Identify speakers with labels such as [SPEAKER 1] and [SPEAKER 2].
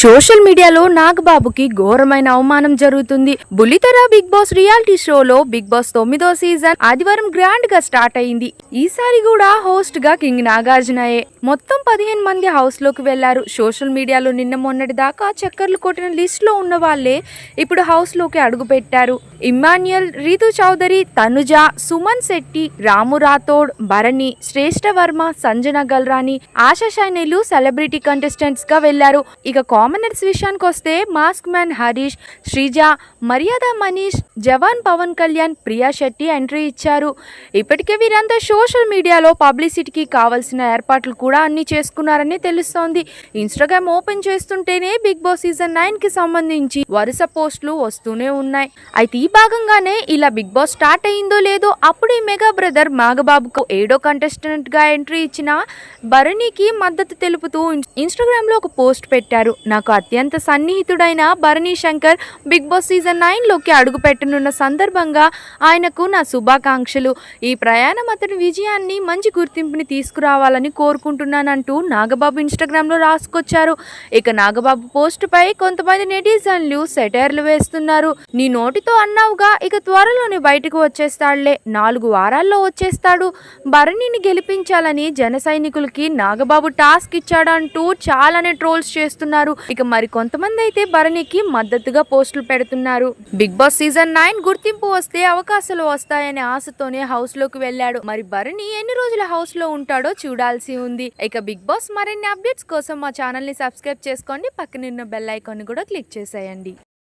[SPEAKER 1] Social మీడియాలో నాగబాబుకి ఘోరమైన అవమానం జరుగుతుంది. బుల్లితెర బిగ్ బాస్ రియాలిటీ షోలో బిగ్ బాస్ తొమ్మిదో సీజన్ ఆదివారం గ్రాండ్గా స్టార్ట్ అయింది. ఈసారి కూడా హోస్ట్గా కింగ్ నాగార్జునయే. మొత్తం పదిహేను మంది హౌస్లోకి వెళ్ళారు. సోషల్ మీడియాలో నిన్న మొన్నటి దాకా చక్కర్లు కొట్టిన లిస్ట్లో ఉన్న వాళ్ళే ఇప్పుడు హౌస్లోకి అడుగు పెట్టారు. ఇమ్మాన్యుయల్ రీతు చౌదరి తనుజ సుమన్ శెట్టి రాము రాథోడ్ భరణి శ్రేష్ఠ వర్మ సంజన గల్రాని ఆశా షైనీలు సెలబ్రిటీ కంటెస్టెంట్స్గా వెళ్ళారు. ఇక కామనర్స్ విషయానికి వస్తే మాస్క్ మ్యాన్ హరీష్ శ్రీజ మర్యాద మనీష్ జవాన్ పవన్ కళ్యాణ్ ప్రియా శెట్టి ఎంట్రీ ఇచ్చారు. ఇప్పటికే వీరంతా సోషల్ మీడియాలో పబ్లిసిటీకి కావాల్సిన ఏర్పాట్లు కూడా అన్ని చేసుకున్నారని తెలుస్తోంది. ఇన్స్టాగ్రామ్ ఓపెన్ చేస్తుంటేనే బిగ్ బాస్ సీజన్ నైన్కి సంబంధించి వరుస పోస్టులు వస్తూనే ఉన్నాయి. అయితే ఈ భాగంగానే ఇలా బిగ్ బాస్ స్టార్ట్ అయిందో లేదో అప్పుడే మెగా బ్రదర్ మాగబాబుకు ఏడో కంటెస్టెంట్గా ఎంట్రీ ఇచ్చిన భరణికి మద్దతు తెలుపుతూ ఇన్స్టాగ్రామ్లో ఒక పోస్ట్ పెట్టారు. నాకు అత్యంత సన్నిహితుడైన Bharani Shankar Bigg Boss season నైన్లోకి అడుగు పెట్టనున్న సందర్భంగా ఆయనకు నా శుభాకాంక్షలు. ఈ ప్రయాణం అతని విజయాన్ని మంచి గుర్తింపుని తీసుకురావాలని కోరుకుంటున్నానంటూ నాగబాబు ఇన్స్టాగ్రామ్లో రాసుకొచ్చారు. ఇక నాగబాబు పోస్ట్ పై కొంతమంది నెటిజన్లు సెటైర్లు వేస్తున్నారు. నీ నోటితో అన్నావుగా ఇక త్వరలోనే బయటకు వచ్చేస్తాడులే నాలుగు వారాల్లో వచ్చేస్తాడు. భరణిని గెలిపించాలని జన సైనికులకి నాగబాబు టాస్క్ ఇచ్చాడంటూ చాలానే ట్రోల్స్ చేస్తున్నారు. ఇక మరి కొంతమంది అయితే భరణికి మద్దతుగా పోస్టులు పెడుతున్నారు. బిగ్ బాస్ సీజన్ నైన్ గుర్తింపు వస్తే అవకాశాలు వస్తాయనే ఆశతోనే హౌస్లోకి వెళ్ళాడు. మరి భరణి ఎన్ని రోజుల హౌస్లో ఉంటాడో చూడాల్సి ఉంది. ఇక బిగ్ బాస్ మరిన్ని అప్డేట్స్ కోసం మా ఛానల్ని సబ్స్క్రైబ్ చేసుకోండి. పక్కనున్న బెల్ ఐకాన్ కూడా క్లిక్ చేసేయండి.